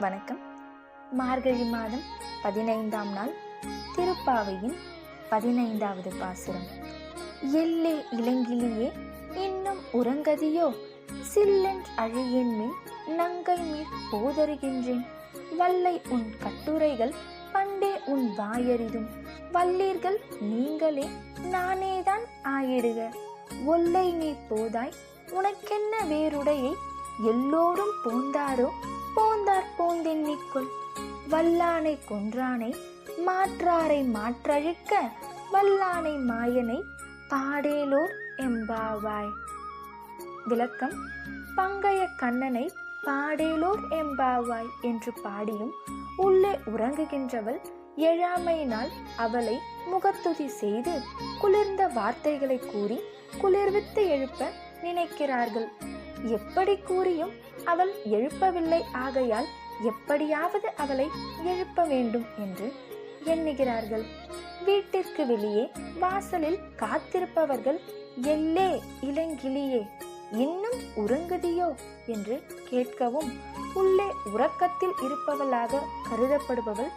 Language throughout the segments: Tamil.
வணக்கம். மார்கழி மாதம் பதினைந்தாம் நாள் திருப்பாவையின் பதினைந்தாவது பாசுரம். எல்லே இலங்கிலேயே இன்னும் உறங்கதியோ? சில்லென் அழியின் மின் நங்கை மீ போதருகின்றேன். வல்லை உன் கட்டுரைகள் பண்டே உன் வாயறிதும். வல்லீர்கள் நீங்களே நானேதான் ஆயிடுக. ஒல்லை நீ போதாய் உனக்கென்ன வேறுடையை? எல்லோரும் போந்தாரோ? போந்தார் போந்தென்னிக்கொள் வல்லானை கொன்றானை மாற்றாரை மாற்றழிக்க வல்லானை மாயனை பாடேலோர் எம்பாவாய். விளக்கம் பங்கைய கண்ணனை பாடேலோர் எம்பாவாய் என்று பாடியும் உள்ளே உறங்குகின்றவள் எழாமையினால் அவளை முகத்துதி செய்து குளிர்ந்த வார்த்தைகளை கூறி குளிர்வித்து எழுப்ப நினைக்கிறார்கள். எப்படி கூறியும் அவள் எழுப்பவில்லை. ஆகையால் எப்படியாவது அவளை எழுப்ப வேண்டும் என்று எண்ணுகிறார்கள். வீட்டிற்கு வெளியே வாசலில் காத்திருப்பவர்கள் எல்லே இளங்கிளியே இன்னும் உறங்குதியோ? என்று கேட்கவும் உள்ளே உறக்கத்தில் இருப்பவளாக கருதப்படுபவள்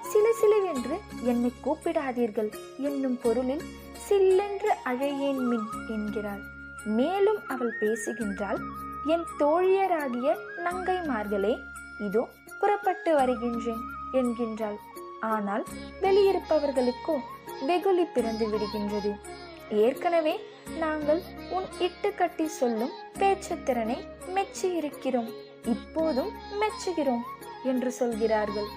சிலு சிலுவென்று என்னை கூப்பிடாதீர்கள். என்னும் பொருளில் சில்லென்று அழையேன் மின் என்கிறாள். மேலும் அவள் பேசுகின்றாள் என் தோழியராகிய நங்கைமார்களே இதோ புறப்பட்டு வருகின்றேன் என்கின்றாள். ஆனால் வெளியிருப்பவர்களுக்கோ வெகுளி பிறந்து விடுகின்றது. ஏற்கனவே நாங்கள் உன் இட்டு கட்டி சொல்லும் பேச்சுத்திறனை மெச்சி இருக்கிறோம் இப்போதும் மெச்சுகிறோம் என்று சொல்கிறார்கள்.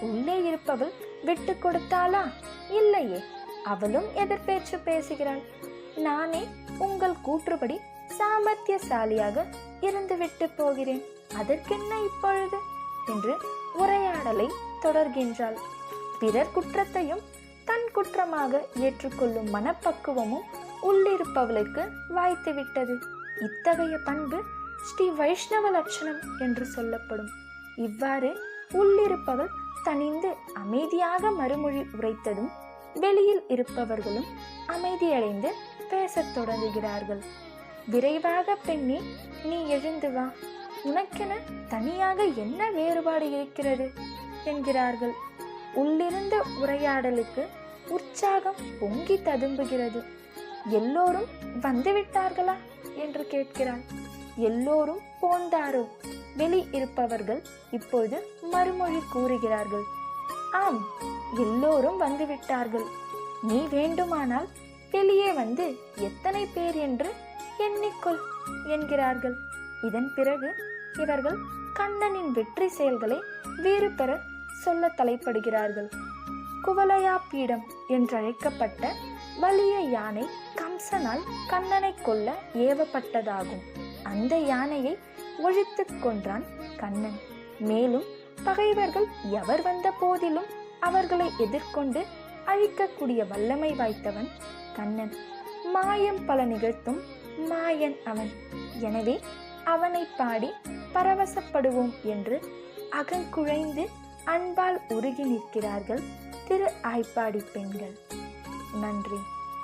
உள்ளே இருப்பவள் விட்டு கொடுத்தாளா? இல்லையே அவளும் எதிர்பேச்சு பேசுகிறாள். நானே உங்கள் கூற்றுப்படி சாமர்த்தியசாலியாக இருந்துவிட்டு போகிறேன். அதற்கென்ன இப்பொழுது? என்று உரையாடலை தொடர்கின்றாள். பிறர் குற்றத்தையும் தன் குற்றமாக ஏற்றுக்கொள்ளும் மனப்பக்குவமும் உள்ளிருப்பவளுக்கு வாய்த்துவிட்டது. இத்தகைய பண்பு ஸ்ரீ வைஷ்ணவ லட்சணம் என்று சொல்லப்படும். இவ்வாறு உள்ளிருப்பவள் தனிந்து அமைதியாக மறுமொழி உரைத்ததும் வெளியில் இருப்பவர்களும் அமைதியடைந்து பேசத் தொடங்குகிறார்கள். விரைவாக பெண்ணே நீ எழுந்து வா. உனக்கென தனியாக என்ன வேறுபாடு இருக்கிறது? என்கிறார்கள். உள்ளிருந்த உரையாடலுக்கு உற்சாகம் பொங்கி ததும்புகிறது. எல்லோரும் வந்துவிட்டார்களா? என்று கேட்கிறாள் எல்லோரும் போந்தாரோ? வெளி இருப்பவர்கள் இப்போது மறுமொழி கூறுகிறார்கள். ஆம் எல்லோரும் வந்துவிட்டார்கள். நீ வேண்டுமானால் வெளியே வந்து எத்தனை பேர் என்று எண்ணிக்கொள் என்கிறார்கள். இதன் பிறகு இவர்கள் கண்ணனின் வெற்றி செயல்களை வேறு பெற சொல்ல தலைப்படுகிறார்கள். குவலயா பீடம் என்றழைக்கப்பட்ட வலிய யானை கம்சனால் கண்ணனை கொல்ல ஏவப்பட்டதாகும். அந்த யானையை ஒழித்துக் கொன்றான் கண்ணன். மேலும் பகைவர்கள் எவர் வந்த போதிலும் அவர்களை எதிர்கொண்டு அழிக்கக்கூடிய வல்லமை வாய்த்தவன் கண்ணன். மாயம் பல நிகழ்த்தும் மாயன் அவன். எனவே அவனை பாடி பரவசப்படுவோம் என்று அகங்குழைந்து அன்பால் உருகி நிற்கிறார்கள் திரு ஆய்ப்பாடி பெண்கள். நன்றி.